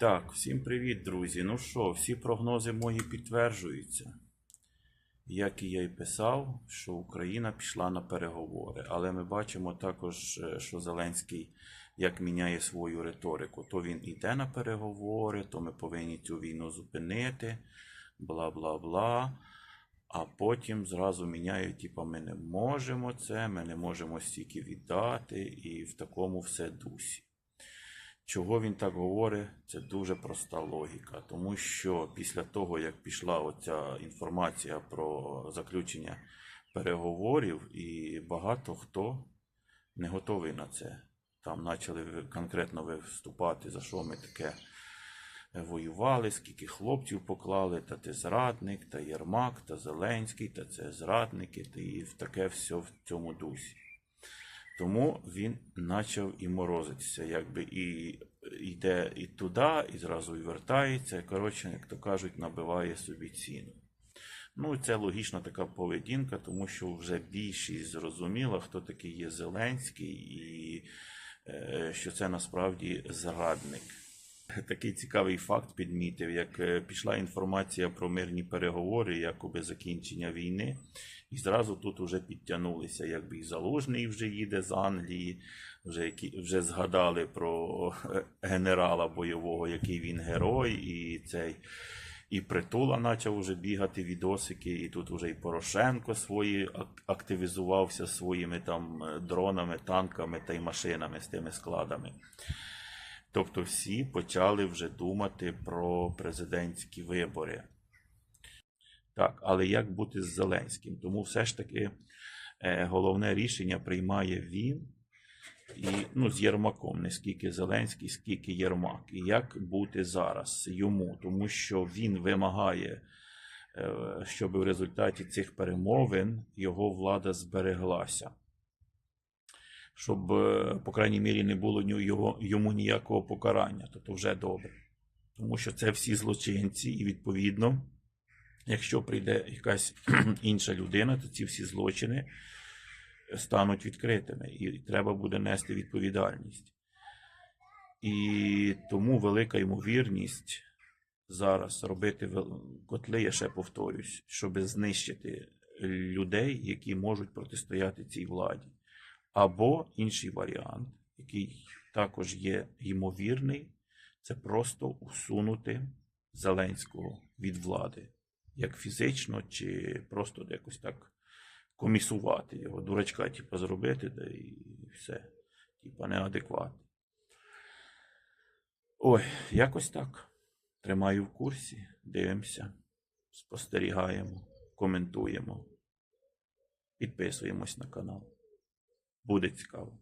Так, всім привіт, друзі. Ну що, всі прогнози мої підтверджуються. Як і я й писав, що Україна пішла на переговори. Але ми бачимо також, е, що Зеленський як міняє свою риторику. То він іде на переговори, то ми повинні цю війну зупинити, бла бла бла. А потім зразу міняють, типа, ми не можемо це, ми не можемо стільки віддати, і в такому все дусі. Чого він так говорить? Це дуже проста логіка, тому що після того, як пішла оця інформація про заключення переговорів, і багато хто не готовий на це. Там почали конкретно виступати, за що ми таке воювали, скільки хлопців поклали, та ти зрадник, та Єрмак, та Зеленський, та це зрадники, та і таке все в цьому дусі. Тому він почав і морозитися, якби і йде і туди, і зразу і вертається. Коротше, як то кажуть, набиває собі ціну. Ну, це логічна така поведінка, тому що вже більшість зрозуміла, хто такий є Зеленський, і е, що це насправді зрадник. Такий цікавий факт підмітив, як е, пішла інформація про мирні переговори, якоби закінчення війни, і зразу тут вже підтягнулися, якби і Залужний вже їде з Англії, вже, вже згадали про е, генерала бойового, який він герой, і цей. І притула почав вже бігати відосики, і тут вже і Порошенко свої активізувався своїми там е, дронами, танками та й машинами з тими складами. Тобто всі почали вже думати про президентські вибори. Так, але як бути з Зеленським? Тому все ж таки е, головне рішення приймає він і ну, з Єрмаком, не скільки Зеленський, скільки Єрмак. І як бути зараз йому, тому що він вимагає, е, щоб в результаті цих перемовин його влада збереглася. Щоб, е, по крайній мірі, не було йому ніякого покарання, то, то вже добре. Тому що це всі злочинці, і відповідно, якщо прийде якась інша людина, то ці всі злочини стануть відкритими, і треба буде нести відповідальність. І тому велика ймовірність зараз робити котли, я ще повторюсь, щоб знищити людей, які можуть протистояти цій владі. Або інший варіант, який також є ймовірний, це просто усунути Зеленського від влади, як фізично, чи просто якось так комісувати його, дурачка, типу, зробити, да і все. Типа неадекватно. Ой, якось так. Тримаю в курсі, дивимося, спостерігаємо, коментуємо, підписуємось на канал. Буде цікаво.